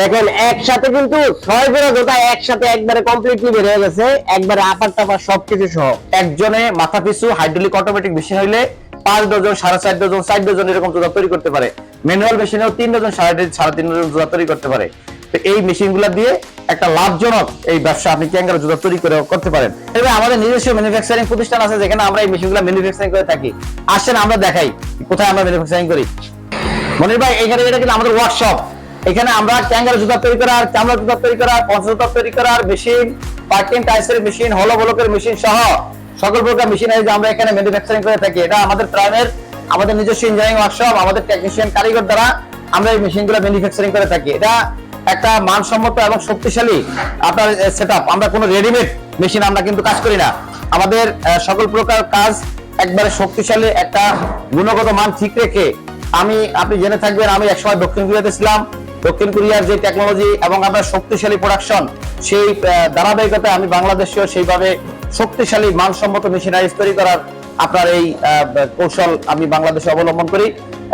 দেখেন, একসাথে কিন্তু ছয় জোড়া জোতা একসাথে একবারে কমপ্লিটলি বের হয়ে গেছে। একবারে আপার টাপার সবকিছু সহ। একজনে মাথা পিছু হাইড্রোলিক অটোমেটিক মেশিন হইলে পাঁচ ডজন সাড়ে চার ডজন চার ডজন এরকম জোড়া তৈরি করতে পারে। ম্যানুয়াল মেশিনেও তিন ডজন সাড়ে সাড়ে তিন ডজন জোড়া তৈরি করতে পারে। তো এই মেশিনগুলো দিয়ে একটা লাভজনক এই ব্যবসা আপনি ক্যাঙ্গারো জুতা তৈরি করে করতে পারেন। এবার আমাদের নিজস্ব ম্যানুফ্যাকচারিং প্রতিষ্ঠান আছে যেখানে আমরা এই মেশিন মেশিনগুলো ম্যানুফ্যাকচারিং করে থাকি। আসেন আমরা দেখাই কোথায় আমরা ম্যানুফ্যাকচারিং করি। মনির ভাই, এখানে এটা কিন্তু আমাদের ওয়ার্কশপ এখানে আমরা ক্যাঙ্গারো জুতা তৈরি করার, চামড়া জুতা তৈরি করার, পঞ্চ জুতা তৈরি করার মেশিন পার্কিং টাইসের মেশিন হলো বলকের মেশিন সহ সকল প্রকার মেশিন আমরা এখানে ম্যানুফ্যাকচারিং করে থাকি। এটা আমাদের প্রাণের আমাদের নিজস্ব ইঞ্জিনিয়ারিং ওয়ার্কশপ আমাদের টেকনিশিয়ান কারিগর দ্বারা আমরা এই মেশিনগুলো ম্যানুফ্যাকচারিং করে থাকি। এটা একটা মানসম্মত এবং শক্তিশালী আপনার সেটআপ আমরা কোনো রেডিমেড মেশিন আমরা কিন্তু কাজ করি না। আমাদের সকল প্রকার কাজ একবারে শক্তিশালী একটা গুণগত মান ঠিক রেখে আমি, আপনি জেনে থাকবেন, আমি একসময় দক্ষিণ কোরিয়াতে ছিলাম। দক্ষিণ কোরিয়ার যে টেকনোলজি এবং আমরা শক্তিশালী প্রোডাকশন সেই ধারাবাহিকতায় আমি বাংলাদেশেও সেইভাবে শক্তিশালী, মানসম্মত মেশিনারিজ তৈরি করার আপনার এই কৌশল আমি বাংলাদেশে অবলম্বন করি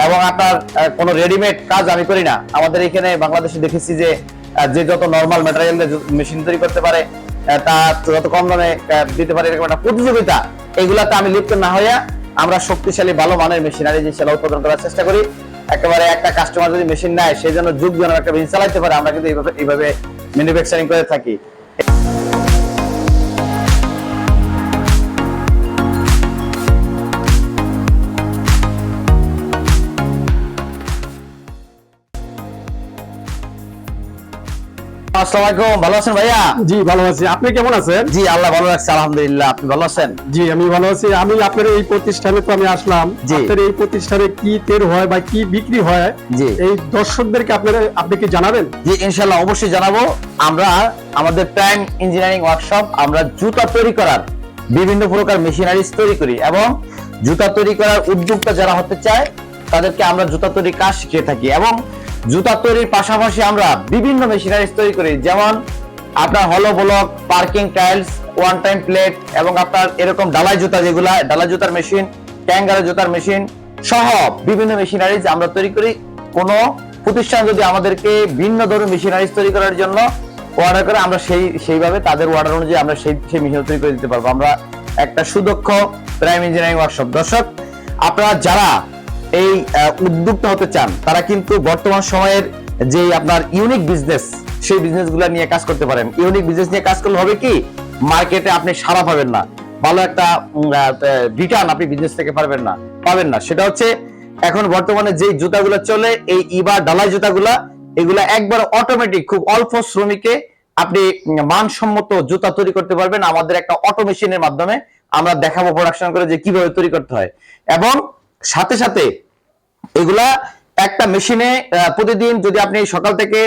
এবং আপনার কোনো রেডিমেড কাজ আমি করি না। আমাদের এখানে বাংলাদেশে দেখেছি যে যে যত নর্মাল ম্যাটেরিয়াল মেশিন তৈরি করতে পারে তা যত কম দামে দিতে পারে, এরকম একটা প্রতিযোগিতা, এগুলাতে আমি লিপ্ত না হইয়া আমরা শক্তিশালী, ভালো মানের মেশিনারি সেটা উৎপাদন করার চেষ্টা করি। একেবারে একটা কাস্টমার যদি মেশিন নেয় সেই জন্য যুগ যেন একটা মেশিন চালাইতে পারে, আমরা কিন্তু এইভাবে এইভাবে ম্যানুফ্যাকচারিং করে থাকি। আসসালামু আলাইকুম ভালো আছেন ভাইয়া? জি ভালো আছি। আপনি কেমন আছেন? জি আল্লাহ ভালো রাখছে আলহামদুলিল্লাহ আপনি ভালো আছেন? জি আমি ভালো আছি। আমি আপনার এই প্রতিষ্ঠানে তো আমি আসলাম। আপনার এই প্রতিষ্ঠানে কি তেল হয় বা কি বিক্রি হয় জি। এই দর্শকদেরকে আপনারা আপনি কি জানাবেন? জি ইনশাল্লাহ অবশ্যই জানাব। আমরা আমাদের প্রাইম ইঞ্জিনিয়ারিং ওয়ার্কশপ আমরা জুতা তৈরি করার বিভিন্ন প্রকার মেশিনারিজ তৈরি করি এবং জুতা তৈরি করার উদ্যোক্তা যারা হতে চায় তাদেরকে আমরা জুতা তৈরি কাজ শিখিয়ে থাকি এবং জুতা তৈরির পাশাপাশি আমরা বিভিন্ন মেশিনারিজ তৈরি করি, যেমন আপনার হলো block parking tiles one time plate এবং আপনার এরকম ডালাই জুতা যেগুলা, ডালাই জুতার মেশিন ট্যাঙ্গারের জুতার মেশিন সহ বিভিন্ন মেশিনারিজ আমরা তৈরি করি। কোনো প্রতিষ্ঠান যদি আমাদেরকে ভিন্ন ধরনের মেশিনারিজ তৈরি করার জন্য অর্ডার করে, আমরা সেই, সেইভাবে তাদের অর্ডার অনুযায়ী আমরা সেই সেই মেশিন তৈরি করে দিতে পারব। আমরা একটা সুদক্ষ প্রাইম ইঞ্জিনিয়ারিং ওয়ার্কশপ দর্শক, আপনারা যারা এই উদ্যোক্তা হতে চান, তারা কিন্তু বর্তমান সময়ের যে আপনার ইউনিক বিজনেস সেই বিজনেস নিয়ে কাজ করতে পারেন। ইউনিক বিজনেস নিয়ে কাজ করলে হবে কি মার্কেটে আপনি সারা পাবেন না। ভালো একটা রিটার্ন আপনি বিজনেস থেকে পারবেন না, পাবেন না। সেটা হচ্ছে, এখন বর্তমানে যে জুতাগুলো চলে, এই ইবা ডালাই জুতাগুলা, এগুলা একবার অটোমেটিক খুব অল্প শ্রমিকে আপনি মানসম্মত জুতা তৈরি করতে পারবেন। আমাদের একটা অটো মেশিনের মাধ্যমে আমরা দেখাবো প্রোডাকশন করে যে কীভাবে তৈরি করতে হয়। এবং সাথে সাথে এগুলা একটা মেশিনে প্রতিদিন যদি আপনি সকাল থেকে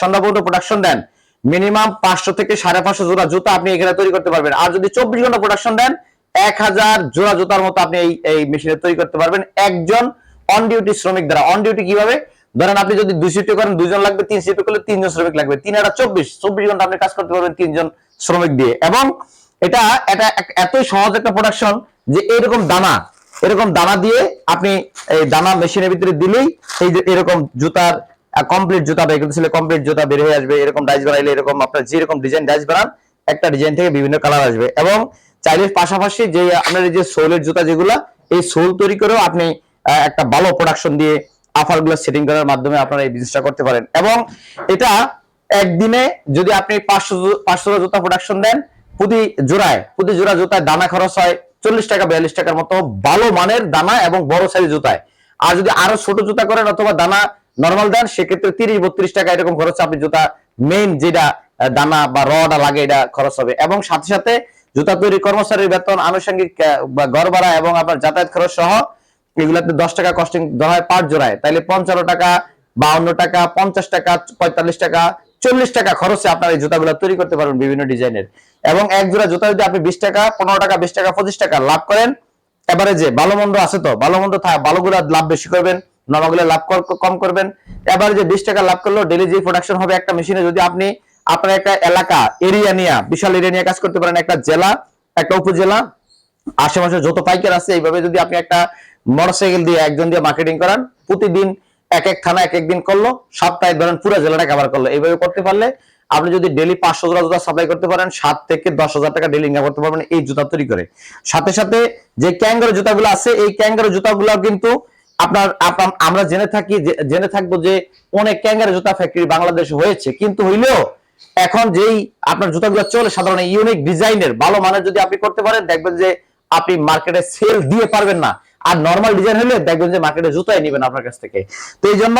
সন্ধ্যা পর্যন্ত প্রোডাকশন দেন মিনিমাম পাঁচশো থেকে সাড়ে পাঁচশো জোড়া জুতা আপনি এখানে তৈরি করতে পারবেন। আর যদি চব্বিশ ঘণ্টা প্রোডাকশন দেন, এক হাজার জোড়া জুতার মতো আপনি এই এই মেশিনে তৈরি করতে পারবেন একজন অন ডিউটি শ্রমিক দ্বারা। অন ডিউটি কীভাবে? ধরেন আপনি যদি দুই শিফটে করেন দুজন লাগবে, তিন শিফটে করলে তিনজন শ্রমিক লাগবে। তিন হাজার চব্বিশ চব্বিশ ঘণ্টা আপনি কাজ করতে পারবেন তিনজন শ্রমিক দিয়ে। এবং এটা এটা এতই সহজ একটা প্রোডাকশন যে এরকম দানা এরকম দানা দিয়ে আপনি এই দানা মেশিনের ভিতরে দিলেই এই যে এরকম জুতার কমপ্লিট জুতা বের করতে কমপ্লিট জুতা বের হয়ে আসবে, এরকম ডাইস বানাইলে এরকম আপনার যেরকম ডিজাইন ডাইস বানান, একটা ডিজাইন থেকে বিভিন্ন কালার আসবে। এবং চাইলে পাশাপাশি যে, আপনার যে সোলের জুতা যেগুলা, এই সোল তৈরি করেও আপনি একটা ভালো প্রোডাকশন দিয়ে আফারগুলো সেটিং করার মাধ্যমে আপনারা এই বিজনেসটা করতে পারেন। এবং এটা একদিনে যদি আপনি পাঁচশো পাঁচশো জুতা প্রোডাকশন দেন, প্রতি জোড়ায়, প্রতি জোড়া জুতায় দানা খরচ হয় চল্লিশ টাকা, বিয়াল্লিশ টাকার মতো ভালো মানের দানা এবং বড় সাইজ জুতায়। আর যদি আরও ছোট জুতা করেন অথবা দানা নর্মাল দেন, সেক্ষেত্রে তিরিশ, বত্রিশ টাকা এরকম খরচ আপনি জুতা মেইন যেটা দানা বা রডা লাগে এটা খরচ হবে। এবং সাথে সাথে জুতা তৈরি কর্মচারীর বেতন, আনুষঙ্গিক বা ঘর ভাড়া এবং আপনার যাতায়াত খরচ সহ এগুলাতে দশ টাকা কস্টিং ধরা হয় পার জোড়ায়। তাইলে পঞ্চান্ন টাকা, বাউন্ন টাকা, পঞ্চাশ টাকা, পঁয়তাল্লিশ টাকা চল্লিশ টাকা খরচে আপনার এই জুতাগুলো তৈরি করতে পারবেন বিভিন্ন ডিজাইনের। এবং এক জোড়া জুতা যদি আপনি বিশ টাকা, পনেরো টাকা, বিশ টাকা, পঁচিশ টাকা লাভ করেন, এবারে যে ভালো মন্দ আছে তো ভালো মন্দ থাকে ভালোগুলো লাভ বেশি করবেন, নরমাগুলো লাভ কম করবেন। এবারে যে বিশ টাকা লাভ করল ডেলি যে প্রোডাকশন হবে একটা মেশিনে যদি আপনি, আপনার একটা এলাকা, এরিয়া নিয়ে, বিশাল এরিয়া নিয়ে কাজ করতে পারেন, একটা জেলা, একটা উপজেলা, আশেপাশে যত পাইকার আছে, এইভাবে যদি আপনি একটা মোটরসাইকেল দিয়ে একজন দিয়ে মার্কেটিং করান, প্রতিদিন এক এক থানা এক এক দিন করল, সপ্তাহে ধরেন পুরো জেলাটা কভার করল। এইভাবে করতে পারলে আপনি যদি ডেলি পাঁচশো জোড়া জুতা সাপ্লাই করতে পারেন, সাত থেকে দশ হাজার টাকা ডেলি ইনকাম করতে পারবেন এই জুতা তৈরি করে। সাথে সাথে যে ক্যাঙ্গারো জুতাগুলো আছে, এই ক্যাঙ্গারো জুতাগুলো কিন্তু আপনার আপনার- আমরা জেনে থাকি জেনে থাকব যে অনেক ক্যাঙ্গারো জুতা ফ্যাক্টরি বাংলাদেশে হয়েছে। কিন্তু হইলেও এখন যেই আপনার জুতাগুলো চলে, সাধারণ ইউনিক ডিজাইনের ভালো মানের যদি আপনি করতে পারেন, দেখবেন যে আপনি মার্কেটে সেল দিয়ে পারবেন না। আর নর্মাল ডিজাইন হলে দেখবেন যে মার্কেটে জুতাই নেবেন আপনার কাছ থেকে। তো এই জন্য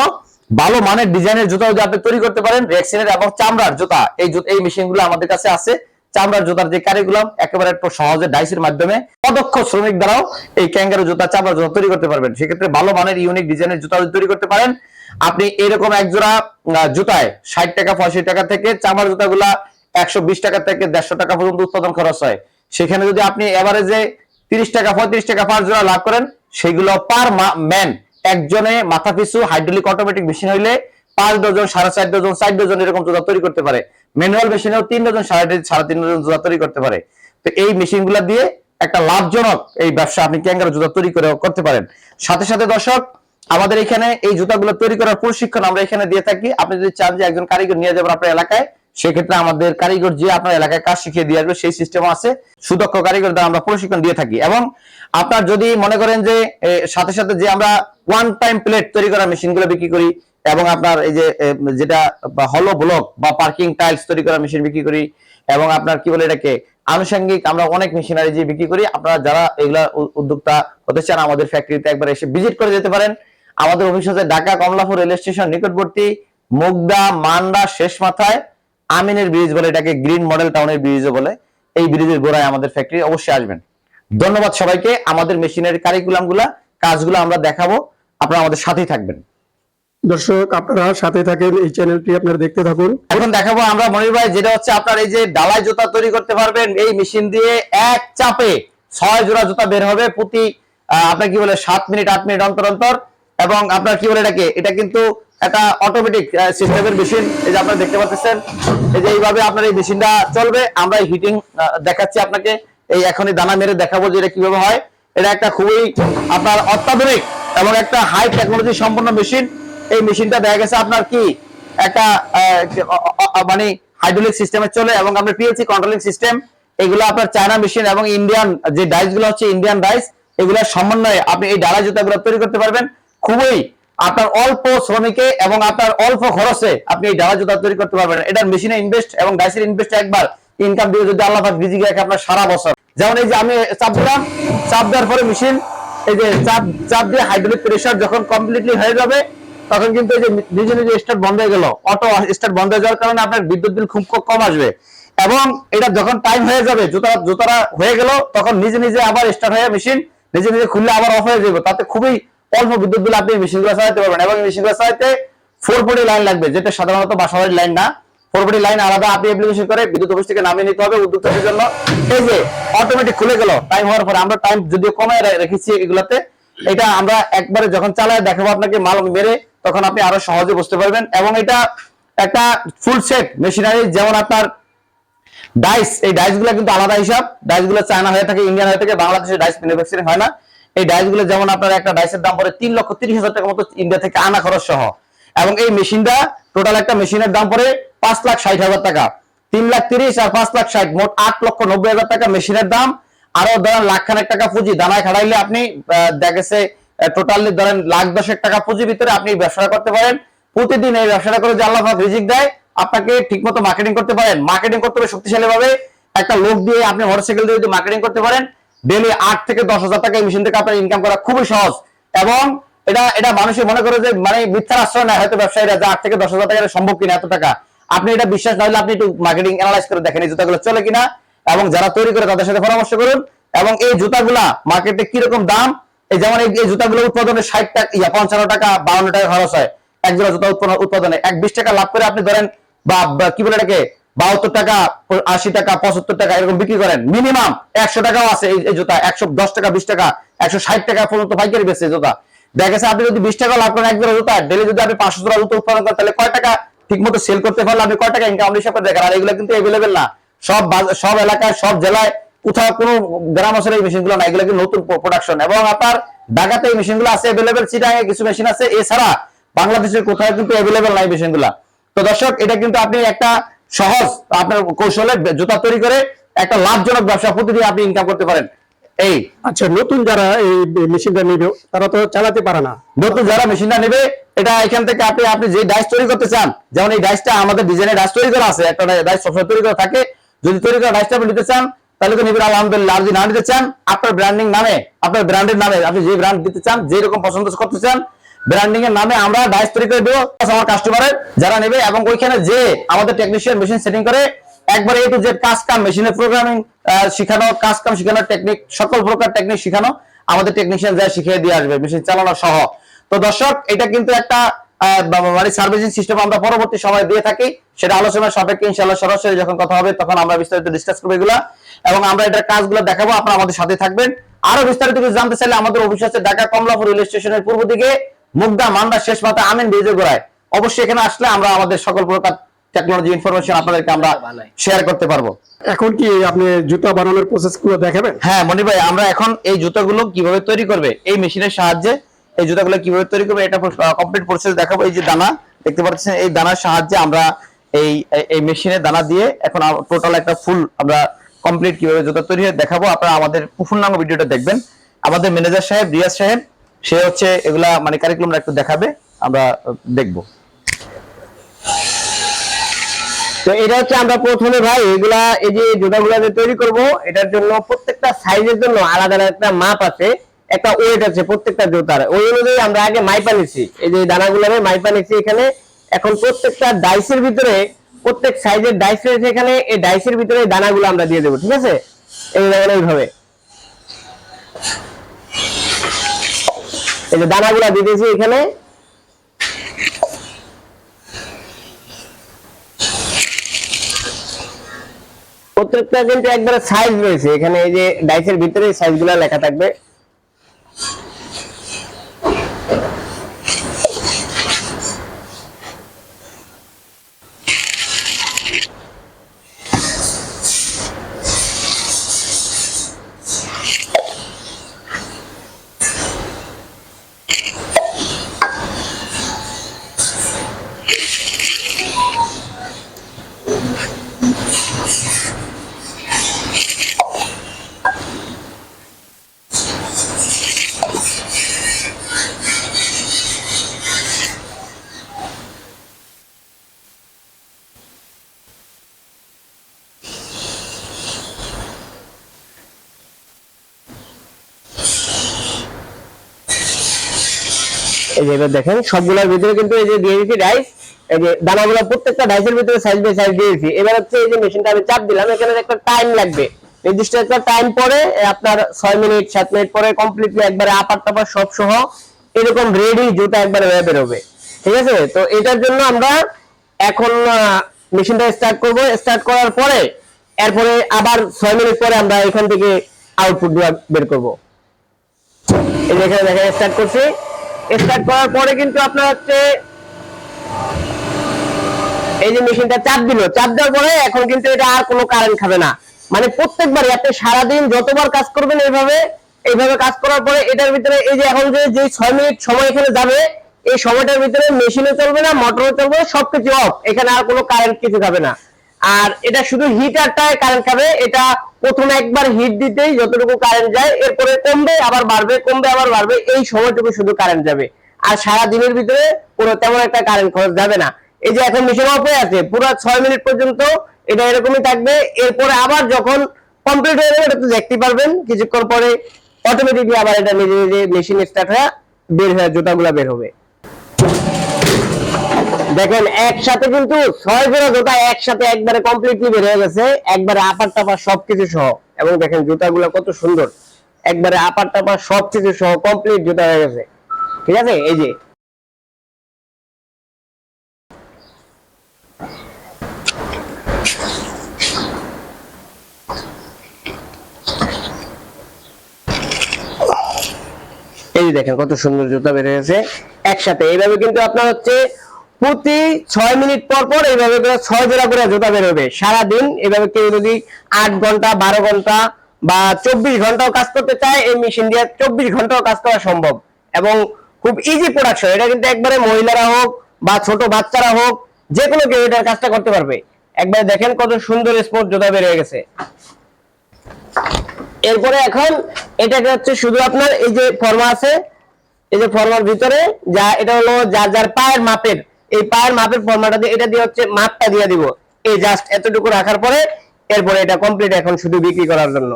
ভালো মানের ডিজাইনের জুতা যদি আপনি তৈরি করতে পারেন রেক্সিনের এবং চামড়ার জুতা। এই এই মেশিনগুলো আমাদের কাছে আছে। চামড়ার জুতার যে কারিগুলাম একেবারে সহজে ডাইসের মাধ্যমে অদক্ষ শ্রমিক দ্বারাও এই ক্যাঙ্গারো জুতা, চামড়ার জুতা তৈরি করতে পারবেন। সেক্ষেত্রে ভালো মানের ইউনিক ডিজাইনের জুতা তৈরি করতে পারেন, আপনি এরকম এক জোড়া জুতায় ষাট টাকা, পঁয়ষট্টি টাকা থেকে চামড়ার জুতাগুলা একশো বিশ টাকা থেকে দেড়শো টাকা পর্যন্ত উৎপাদন খরচ হয়। সেখানে যদি আপনি এভারেজে তিরিশ টাকা, পঁয়ত্রিশ টাকা পার জোড়া লাভ করেন। সেগুলো পার ম্যান একজনে মাথা পিছু হাইড্রোলিক অটোমেটিক মেশিন হইলে পাঁচ ডজন, সাড়ে চার ডজন চার ডজন এরকম জোড়া তৈরি করতে পারে। ম্যানুয়াল মেশিনেও তিন ডজন, সাড়ে সাড়ে তিন ডজন জোড়া তৈরি করতে পারে। তো এই মেশিন দিয়ে একটা লাভজনক এই ব্যবসা আপনি ক্যাঙ্গারো জুতা তৈরি করে করতে পারেন। সাথে সাথে দর্শক, আমাদের এখানে এই জুতাগুলো তৈরি করার প্রশিক্ষণ আমরা এখানে দিয়ে থাকি। আপনি যদি চান যে একজন কারিগর নিয়ে যাবেন আপনার এলাকায় সেক্ষেত্রে আমাদের কারিগর যে আপনার এলাকায় কাজ শিখিয়ে দিয়ে আসবে, সেই সিস্টেম আছে। সুদক্ষ কারিগর দ্বারা আমরা প্রশিক্ষণ দিয়ে থাকি। এবং আপনার যদি মনে করেন যে সাথে সাথে যে আমরা ওয়ান টাইম প্লেট তৈরি করা মেশিনগুলো বিক্রি করি এবং আপনার এই যে যেটা হলো ব্লক বা পার্কিং টাইলস তৈরি করা মেশিন বিক্রি করি এবং আপনার কি বলে এটাকে, আনুষঙ্গিক আমরা অনেক মেশিনারি যে বিক্রি করি। আপনারা যারা এগুলা উদ্যোক্তা হতে চান, আমাদের ফ্যাক্টরিতে একবার এসে ভিজিট করে যেতে পারেন। আমাদের অফিস হচ্ছে ঢাকা কমলাপুর রেল স্টেশন নিকটবর্তী, মুগদা, মান্ডা, শেষ মাথায়। আমিনের ব্রিজ বলে এটাকে গ্রিন মডেল টাউনের ব্রিজও বলে এই ব্রিজের গোড়ায় আমাদের ফ্যাক্টরি অবশ্যই আসবেন। ধন্যবাদ সবাইকে আমাদের মেশিনের কারিকুলামগুলা কাজগুলো আমরা দেখাবো আপনারা আমাদের সাথেই থাকবেন। দর্শক আপনারা সাথে থাকেন এই চ্যানেলটি আপনারা দেখতে থাকুন। এখন দেখাবো আমরা মনির ভাই যেটা হচ্ছে আপনার এই যে ডালাই জুতা তৈরি করতে পারবেন এই মেশিন দিয়ে এক চাপে ছয় জোড়া জুতা বের হবে প্রতি আপনার কি বলে সাত মিনিট আট মিনিট অন্তর অন্তর এবং আপনার কি বলে এটাকে এটা কিন্তু একটা অটোমেটিক সিস্টেমের মেশিন এই যে আপনারা দেখতে পাচ্ছেন, এই যে এইভাবে আপনার এই মেশিনটা চলবে, আমরা হিটিং দেখাচ্ছি আপনাকে, এই এখনই দানা মেরে দেখাবো যে এটা কীভাবে হয়। এটা একটা খুবই আপনার অত্যাধুনিক এবং একটা হাই টেকনোলজি সম্পন্ন মেশিন এই মেশিনটা দেখা গেছে আপনার কি? একটা মানে হাইড্রোলিক সিস্টেমে চলে এবং আপনার পিএলসি কন্ট্রোলিং সিস্টেম এগুলো আপনার চায়না মেশিন এবং ইন্ডিয়ান যে ডাইসগুলো হচ্ছে ইন্ডিয়ান ডাইস এগুলোর সমন্বয়ে আপনি এই ডালা জুতাগুলো তৈরি করতে পারবেন। খুবই আপনার অল্প শ্রমিকে এবং আপনার অল্প খরচে আপনি এই ডালা জুতা তৈরি করতে পারবেন এটার মেশিনে ইনভেস্ট এবং ডাইসের ইনভেস্ট একবার ইনকাম দিয়ে যদি আল্লাহ ভিজি রাখে আপনার সারা বছর। যেমন এই যে আমি চাপ দিলাম, চাপ দেওয়ার পরে মেশিন এই যে চাপ চাপ দিয়ে হাইড্রোলিক প্রেশার যখন কমপ্লিটলি হয়ে যাবে, তখন কিন্তু এই যে নিজে নিজে স্টার্ট বন্ধ হয়ে গেল। অটো স্টার্ট বন্ধ হয়ে যাওয়ার কারণে আপনার বিদ্যুৎ বিল খুব কম আসবে। এবং এটা যখন টাইম হয়ে যাবে, জুতা জুতারা হয়ে গেল, তখন নিজে নিজে আবার স্টার্ট হয়ে মেশিন নিজে নিজে খুললে আবার অফ হয়ে যাবে। তাতে খুবই অল্প বিদ্যুৎ বিল আপনি মেশিনগুলো চালাতে পারবেন এবং মেশিনগুলো চালাতে ফোর পটি লাইন লাগবে, যেটা সাধারণত বাসাবাড়ির লাইন না। ফোর পটি লাইন আলাদা আপনি অ্যাপ্লিকেশন করে বিদ্যুৎ অফিস থেকে নামিয়ে নিতে হবে উদ্যোক্তাদের জন্য। এই যে অটোমেটিক খুলে গেল টাইম হওয়ার আমরা টাইম যদিও রেখেছি এগুলাতে, এটা আমরা একবারে যখন দেখাবো আপনাকে মাল মেরে, তখন আপনি আরও সহজে বুঝতে পারবেন। এবং এটা একটা ফুল সেট মেশিনারি যেমন আপনার ডাইস এই ডাইসগুলো কিন্তু আলাদা হিসাব। ডাইসগুলো চায়না হয়ে থাকে ইন্ডিয়ান হয়ে থাকে, বাংলাদেশে ডাইস ম্যানুফ্যাকচারিং হয় না। এই ডাইসগুলো যেমন আপনার একটা ডাইসের দাম পড়ে তিন লক্ষ তিরিশ হাজার টাকা মতো ইন্ডিয়া থেকে আনা খরচ সহ। এবং এই মেশিনটা টোটাল একটা মেশিনের দাম পড়ে পাঁচ লাখ ষাট হাজার টাকা। তিন লাখ তিরিশ আর পাঁচ লাখ ষাট মোট আট লক্ষ নব্বই হাজার টাকা মেশিনের দাম। আরও ধরেন লাখ খানেক টাকা পুঁজি দানায় খাড়াইলে আপনি আহ, দেখা গেছে টোটালি ধরেন লাখ দশেক টাকা পুঁজির ভিতরে আপনি ব্যবসা করতে পারেন। প্রতিদিন এই ব্যবসাটা করে যে আল্লাহ রিজিক দেয় আপনাকে ঠিকমতো মার্কেটিং করতে পারেন। মার্কেটিং করতে হবে শক্তিশালী ভাবে একটা লোক দিয়ে আপনি মোটরসাইকেল দিয়ে মার্কেটিং করতে পারেন ডেলি আট থেকে দশ হাজার টাকা এই মেশিন থেকে আপনার ইনকাম করা খুবই সহজ। এবং এটা এটা মানুষে মনে করে যে মানে মিথ্যার আশ্রয় নেয় হয়তো ব্যবসায়ীরা যে আট থেকে দশ হাজার টাকা সম্ভব কিনা এত টাকা। আপনি এটা বিশ্বাস না হলে আপনি একটু মার্কেটিং অ্যানালাইজ করে দেখেন এই জুতাগুলো চলে কিনা এবং যারা তৈরি করে তাদের সাথে পরামর্শ করুন। এবং এই জুতাগুলা মার্কেটে কীরকম দাম? এই যেমন এই জুতাগুলো উৎপাদনে ষাট টাকা, ইয়া, পঞ্চান্ন টাকা, বাউন্ন টাকা খরচ হয়। এক জোড়া জুতা উৎপাদনে এক বিশ টাকা লাভ করে আপনি ধরেন বা কি বলে এটাকে? বাহাত্তর টাকা, আশি টাকা, পঁচাত্তর টাকা এরকম বিক্রি করেন। মিনিমাম একশো টাকাও আছে এই জুতা। একশো দশ টাকা, বিশ টাকা, একশো ষাট টাকা পর্যন্ত পাইকারি বেচছে জুতা। দেখা গেছে আপনি যদি বিশ টাকা লাভ করেন এক জুতা ডেলি যদি আপনি পাঁচশো জোড়া জুতা উৎপাদন করেন, তাহলে কয় টাকা ঠিক মতো সেল করতে পারলে আপনি কয় টাকা ইনকাম হিসাবে দেখেন? আর এগুলো কিন্তু এভেলেবেল না। সব সব এলাকায়, সব জেলায় কোথাও কোনো গ্রাম আছে এই মেশিনগুলো না এগুলো কিন্তু নতুন প্রোডাকশন এবং আপনার ঢাকাতে এই মেশিনগুলো আছে এভেলেবেল চিটাঙে কিছু মেশিন আছে। এছাড়া বাংলাদেশের কোথাও কিন্তু এভেলেবেল নাই মেশিনগুলা তো দর্শক, এটা কিন্তু আপনি একটা সহজ আপনার কৌশলে জুতা তৈরি করে একটা লাভজনক ব্যবসা প্রতিদিন আপনি ইনকাম করতে পারেন। এই আচ্ছা নতুন যারা এই মেশিনটা নিবে তারা তো চালাতে পারে না। নতুন যারা মেশিনটা নেবে এটা এখান থেকে আপনি আপনি যে ডাইস তৈরি করতে চান যেমন এই ডাইসটা আমাদের ডিজাইনের ডাইস তৈরি করা আছে একটা ডাইস সবসময় তৈরি করা থাকে যদি তৈরি করা ডাইসটা আপনি নিতে চান তাহলে তো নেবেন আলহামদুলিল্লাহ আর যদি না নিতে চান আপনার ব্র্যান্ডিং নামে আপনার ব্র্যান্ডের নামে আপনি যে ব্র্যান্ড দিতে চান যে রকম পছন্দ করতে চান ব্র্যান্ডিং এর নামে আমরা ডাইস তৈরি করে দেবো। আমার কাস্টমারের যারা নেবে এবং ওইখানে যে আমাদের টেকনিশিয়ান মেশিন সেটিং করে, একবার এ টু জেড কাজ কাম মেশিনের প্রোগ্রামিং শেখানো, কাজ কাম শেখানোর টেকনিক সকল প্রকার টেকনিক শেখানো, আমাদের টেকনিশিয়ান যা শিখিয়ে দিয়ে আসবে মেশিন চালানো সহ। তো দর্শক, এটা কিন্তু একটা মানে সার্ভিসিং সিস্টেম আমরা পরবর্তী সময় দিয়ে থাকি। সেটা আলোচনার সাপেক্ষে ইনশাআল্লাহ সরাসরি যখন কথা হবে, তখন আমরা বিস্তারিত ডিসকাস করব এগুলা। এবং আমরা এটার কাজগুলো দেখাবো, আপনারা আমাদের সাথে থাকবেন। আরও বিস্তারিত কিছু জানতে চাইলে আমাদের অফিস আছে ঢাকা কমলাপুর রেল স্টেশনের পূর্ব দিকে। মুগদা মান্দা শেষ মাথা আমিন ব্রিজে গোড়ায়। অবশ্যই এখানে আসলে আমরা আমাদের সকল প্রকার টেকনোলজি ইনফরমেশন আপনাদেরকে আমরা শেয়ার করতে পারব। এখন কি আপনি জুতা বানানোর প্রসেসগুলো দেখাবেন? হ্যাঁ মনি ভাই আমরা এখন এই জুতাগুলো কীভাবে তৈরি করবে এই মেশিনের সাহায্যে এই জুতাগুলো কীভাবে তৈরি করবে এটা কমপ্লিট প্রসেস দেখাবো। এই যে দানা দেখতে পাচ্ছেন এই দানার সাহায্যে আমরা এই এই- এই মেশিনে দানা দিয়ে এখন টোটাল একটা ফুল আমরা কমপ্লিট কীভাবে জুতা তৈরি হয় দেখাবো। আপনারা আমাদের পূর্ণাঙ্গ ভিডিওটা দেখবেন। আমাদের ম্যানেজার সাহেব রিয়াজ সাহেব সে হচ্ছে এগুলা মানে কারিকুলামটা একটু দেখাবে, আমরা দেখব। তো এটা হচ্ছে আমরা প্রথমে ভাই, এগুলা এই যে জুতাগুলা যে তৈরি করব, এটার জন্য প্রত্যেকটা সাইজের জন্য আলাদা আলাদা একটা মাপ আছে, একটা ওয়েট আছে প্রত্যেকটা জুতার। ওই অনুযায়ী আমরা আগে মাইপা নিছি। এই যে দানাগুলোরে মাইপা নিছি এখানে। এখন প্রত্যেকটা ডাইসের ভিতরে, প্রত্যেক সাইজের ডাইস রয়েছে এখানে, এই ডাইসের ভিতরে দানাগুলো আমরা দিয়ে দেবো, ঠিক আছে? এই দেখেন এইভাবে। এই যে দানাগুলা দিতেছি এখানে। প্রত্যেকটা কিন্তু একবারে সাইজ রয়েছে। এখানে এই যে ডাইসের ভিতরে সাইজগুলো লেখা থাকবে। এই যে দেখেন, সবগুলোর ভিতরে কিন্তু এই যে দিয়ে দিচ্ছি ডাইস এই যে দানাগুলো প্রত্যেকটা ডাইসের ভিতরে সাইজ বাই সাইজ দিয়েছি। এবার হচ্ছে এই যে মেশিনটা আমি চাপ দিলাম, এখানে একটা টাইম লাগবে। নির্দিষ্ট একটা টাইম পরে আপনার ছয় মিনিট সাত মিনিট পরে কমপ্লিটলি একবারে আপার টাপার সব সহ এরকম রেডি জুতা একবারে হয়ে বেরোবে। ঠিক আছে? তো এটার জন্য আমরা এখন মেশিনটা স্টার্ট করব। স্টার্ট করার পরে, এরপরে আবার ছয় মিনিট পরে আমরা এখান থেকে আউটপুট বের করব। এই দেখেন স্টার্ট করছি। স্টার্ট করার পরে কিন্তু আপনার হচ্ছে এই যে মেশিনটা চাপ দিল, চাপ দেওয়ার পরে এখন কিন্তু এটা আর কোনো কারেন্ট খাবে না। মানে প্রত্যেকবারই আপনি সারাদিন যতবার কাজ করবেন এইভাবে এইভাবে কাজ করার পরে এটার ভিতরে এই যে এখন যে যে ছয় মিনিট সময় এখানে যাবে, এই সময়টার ভিতরে মেশিনও চলবে না মোটরও চলবে সবকিছু অফ এখানে আর কোনো কারেন্ট কিছু খাবে না। আর এটা শুধু হিটারটায় কারেন্ট খাবে, এটা প্রথমে একবার হিট দিতেই যতটুকু কারেন্ট যায়, এরপরে কমবে, আবার বাড়বে, কমবে, আবার বাড়বে, এই সময়টুকু শুধু কারেন্ট যাবে। আর সারা দিনের ভিতরে কোনো তেমন একটা কারেন্ট খরচ যাবে না। এই যে এখন মেশিন অফ হয়ে আছে, পুরো ছয় মিনিট পর্যন্ত এটা এরকমই থাকবে। এরপরে আবার যখন কমপ্লিট হয়ে যাবে, এটা দেখতে পারবেন, কিছুক্ষণ পরে অটোমেটিকলি আবার এটা নিজে নিজে মেশিন স্টার্ট হয়ে বের হয়ে জুতাগুলা বের হবে। দেখেন, একসাথে কিন্তু ছয় জোড়া জুতা একসাথে একবারে কমপ্লিটলি বের হয়ে গেছে। একবারে আপার টাপার সবকিছু সহ। এবং দেখেন, জুতাগুলো কত সুন্দর। একবারে আপার টাপার সবকিছু সহ কমপ্লিট জুতা হয়ে গেছে। ঠিক আছে? এই যে। এই দেখেন, কত সুন্দর জুতা বের হয়েছে একসাথে। এইভাবে কিন্তু আপনার হচ্ছে প্রতি ছয় মিনিট পর পর এইভাবে করে ছয় জোড়া করে জুতা বেরোবে সারাদিন এভাবে কেউ যদি আট ঘণ্টা, বারো ঘণ্টা বা চব্বিশ ঘন্টাও কাজ করতে চায়, এই মেশিন দিয়ে চব্বিশ ঘন্টাও কাজ করা সম্ভব। এবং খুব ইজি প্রোডাকশন এটা কিন্তু একবারে মহিলারা হোক বা ছোট বাচ্চারা হোক যে কোনো কেউ এটার কাজটা করতে পারবে। একবারে দেখেন কত সুন্দর স্পোর্ট জোতা বের হয়ে গেছে। এরপরে এখন এটাকে হচ্ছে শুধু আপনার এই যে ফর্মা আছে, এই যে ফর্মার ভিতরে, যা এটা হলো যার যার পায়ের মাপের এই পায়ের মাপের ফর্মাটা দিয়ে এটা দিয়ে হচ্ছে মাপটা দিয়ে দিব। এই জাস্ট এতটুকু রাখার পরে এরপরে এটা কমপ্লিট এখন শুধু বিক্রি করার জন্য।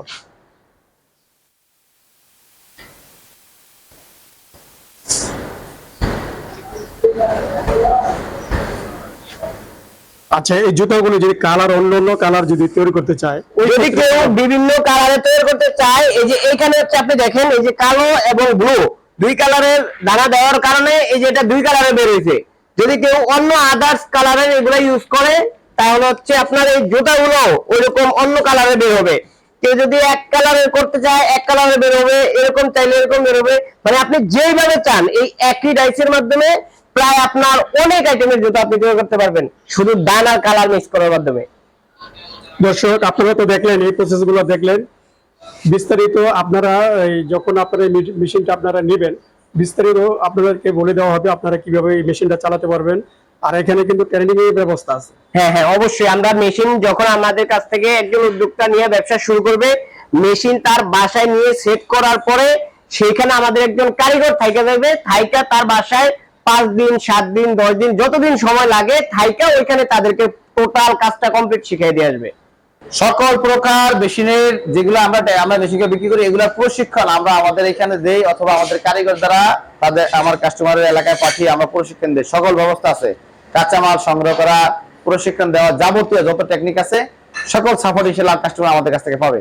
আচ্ছা এই জুতাগুলো যদি কালার অন্য অন্য কালার যদি তৈরি করতে চায় ওই যদি কেউ বিভিন্ন কালারে তৈরি করতে চায় এই যে এইখানে হচ্ছে আপনি দেখেন এই যে কালো এবং ব্লু দুই কালারের দানা দেওয়ার কারণে এই যে এটা দুই কালারে বের হয়েছে। যদি কেউ অন্য আদার্স কালারের এগুলো ইউজ করে, তাহলে হচ্ছে আপনার এই জুতাগুলো ওইরকম অন্য কালারে বের হবে। কেউ যদি এক কালারের করতে চায়, এক কালারে বের হবে, এরকম চাইলে এরকম বের হবে। মানে আপনি যেইভাবে চান, এই একই ডাইসের মাধ্যমে প্রায় আপনার অনেক আইটেমের জুতা আপনি তৈরি করতে পারবেন। শুধু দান আর কালার মিক্স করার মাধ্যমে। দর্শক, আপনারা তো দেখলেন, এই প্রসেসগুলো দেখলেন। বিস্তারিত আপনারা যখন আপনারা মেশিনটা আপনারা নেবেন বিস্তারিত আপনাদেরকে বলে দেওয়া হবে আপনারা কীভাবে এই মেশিনটা চালাতে পারবেন। আর এখানে কিন্তু ট্রেনিং এর ব্যবস্থা আছে। হ্যাঁ হ্যাঁ অবশ্যই। আমরা মেশিন যখন আমাদের কাছ থেকে একজন উদ্যোক্তা নিয়ে ব্যবসা শুরু করবে, মেশিন তার বাসায় নিয়ে সেট করার পরে সেখানে আমাদের একজন কারিগর থাইকা যাবে থাইকা তার বাসায় পাঁচ দিন, সাত দিন, দশ দিন, যতদিন সময় লাগে, থাইকা ওইখানে তাদেরকে টোটাল কাজটা কমপ্লিট শিখিয়ে দিয়ে আসবে। সকল প্রকার মেশিনের যেগুলো আমরা আমরা মেশিনকে বিক্রি করি এগুলোর প্রশিক্ষণ আমরা আমাদের এখানে দেই অথবা আমাদের কারিগর দ্বারা তাদের আমার কাস্টমারের এলাকায় পাঠিয়ে আমরা প্রশিক্ষণ দেই। সকল ব্যবস্থা আছে। কাঁচামাল সংগ্রহ করা, প্রশিক্ষণ দেওয়া যাবতীয় যত টেকনিক আছে, সকল সাপোর্ট হিসেবে কাস্টমার আমাদের কাছ থেকে পাবে।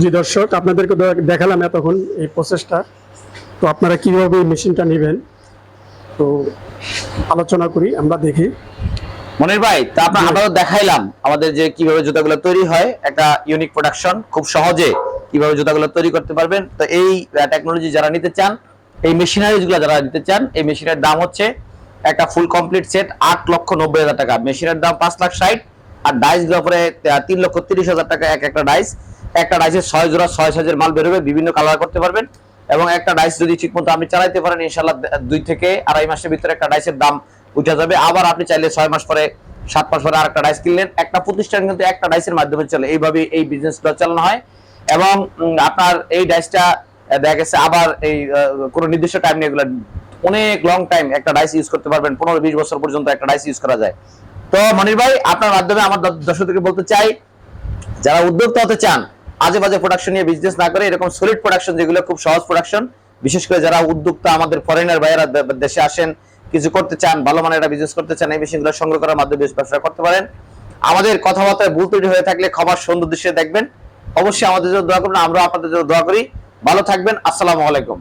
জি দর্শক, আপনাদেরকে দেখালাম এতক্ষণ এই প্রসেসটা তো আপনারা কীভাবে মেশিনটা নেবেন? তো আলোচনা করি, আমরা দেখি। মনির ভাই তা আপনার আমরা তো দেখাইলাম আমাদের যে কীভাবে জুতাগুলো তৈরি হয় একটা ইউনিক প্রোডাকশন খুব সহজে কীভাবে জুতাগুলো তৈরি করতে পারবেন। তো এই টেকনোলজি যারা নিতে চান এই মেশিনারিজগুলো যারা নিতে চান এই মেশিনের দাম হচ্ছে একটা ফুল কমপ্লিট সেট আট লক্ষ নব্বই হাজার টাকা। মেশিনের দাম পাঁচ লাখ ষাট আর ডাইসগুলো পরে তিন লক্ষ তিরিশ হাজার টাকা এক একটা ডাইস একটা ডাইসের ছয় জোড়া ছয় সাইজের মাল বেরোবে বিভিন্ন কালার করতে পারবেন। এবং একটা ডাইস যদি ঠিক মতো আপনি চালাইতে পারেন ইনশাল্লাহ দুই থেকে আড়াই মাসের ভিতরে একটা ডাইসের দাম উঠে যাবে। আবার আপনি চাইলে ছয় মাস পরে, সাত মাস পরে আরেকটা ডাইস কিনলেন। একটা প্রতিষ্ঠান কিন্তু একটা ডাইসের মাধ্যমে চলে। এইভাবে এই বিজনেসটা চালানো হয়। এবং আপনার এই ডাইসটা দেখা গেছে আবার এই কোনো নির্দিষ্ট টাইম এগুলো অনেক লং টাইম একটা ডাইস ইউজ করতে পারবেন। পনেরো বিশ বছর পর্যন্ত একটা ডাইস ইউজ করা যায়। তো মনির ভাই, আপনার মাধ্যমে আমার দর্শকদেরকে বলতে চাই, যারা উদ্যোক্তা হতে চান আজে বাজে প্রোডাকশন নিয়ে বিজনেস না করে, এরকম সলিড প্রোডাকশন যেগুলো খুব সহজ প্রোডাকশন বিশেষ করে যারা উদ্যোক্তা আমাদের ফরেনার ভাইয়েরা দেশে আসেন কিছু করতে চান, ভালো মানের একটা বিজনেস করতে চান, এই মেশিনগুলো সংগ্রহ করার মাধ্যমে ব্যবসা করতে পারেন। আমাদের কথাবার্তায় ভুল তৈরি হয়ে থাকলে খবর সুন্দর দৃশ্যে দেখবেন। অবশ্যই আমাদের জন্য দোয়া করবেন আমরা আপনাদের জন্য দোয়া করি। ভালো থাকবেন, আসসালামু আলাইকুম।